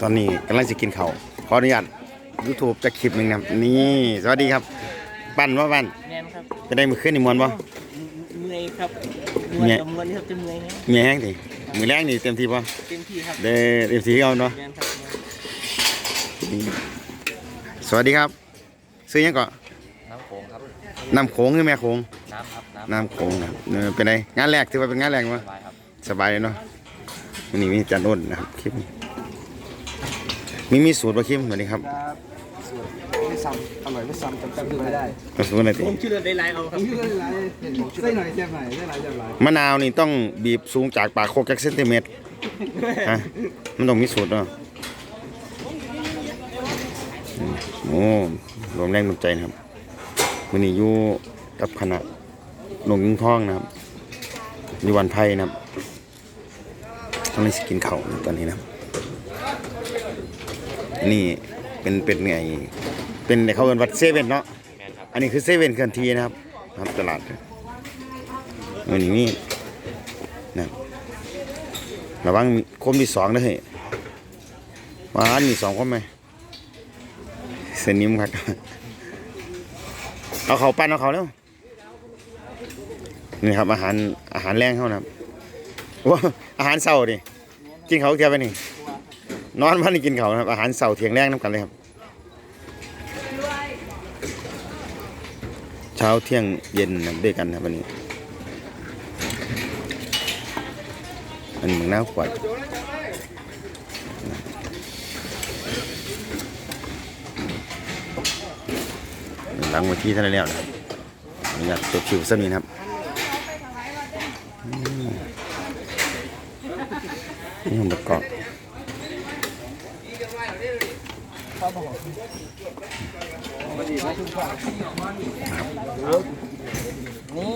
ตอนนี้กำลังจะกินข้าวขออนุญาต YouTube จะคลิปหนึ่งนะครับนี่สวัสดีครับ ปั้นว่าปั้นแม่นครับจะได้มือขึ้นในมวนบ่ เมื่อยครับเมื่อยกับมวนนี่ครับจะเมื่อยนะมีแห้งดิมือแรงนี่เต็มที่ป่ะเต็มที่ครับเด้เต็มที่เอาเนาะแม่นครับนี่สวัสดีครับ ซื้อหยังก่อนน้ำโขงครับ น้ำโขงหรือแม่โขงน้ำครับ น้น้ำโขงนะครับเออเป็นไงงานแรกถือว่าเป็นงานแรกมั้ยำสบายครับ สบายเลยเนาะวันนี้มีจานอ้นนะครับคลิปนี้ มีมีสูตรป่ะคลิปสวัสดีครับครับส่วนไม่ซ้ำอร่อยไม่ซ้ำจำจำไม่ได้เอาสูตรอะไรติผมชื่อได้ไลน์เอาครับผมชื่ออะไรใส่หน่อยแซ่บหน่อยใส่หลายแซ่บหลายมะนาวนี่ต้องบีบสูงจากปากโคกจักเซนติเมตรฮะมันต้องมีสูตรเนาะอืมโอ้รวมแรงรวมใจนะครับวันนี้อยู่กับคณะหนงยิงทองนะครับอยู่วันไพ่นะครับต้องเลยสกินเขาวตอนนี้นะครับ อันนี้เป็นเป็นไงเป็นเขาเรียนวัดเซเว่นเนาะแม่นครับอันนี้คือเซเว่นเคลื่อนที่นะครับครับตลาดวันนี้มีนะครับระวังคมที่สองนะเฮ้ยว้านมีสองคมไหมเส้นนิ่มครับเอาเขาปั้นเอาเขาแล้วนี่ครับอาหารอาหารแรงเขานะครับว้าอาหารเช้าดิกินเขาเทียบไปนี่ นอนวันนี้กินเขานะครับอาหารเช้าเที่ยงแรงน้ำกันเลยครับ เช้าเที่ยงเย็นด้วยกันนะวันนี้อันนี้มึงน่าขวดหลังวันที่ท่านแล้วนะครับอนุญาตจบชิวสักนิดนครับนี่ผมประกอบ นี่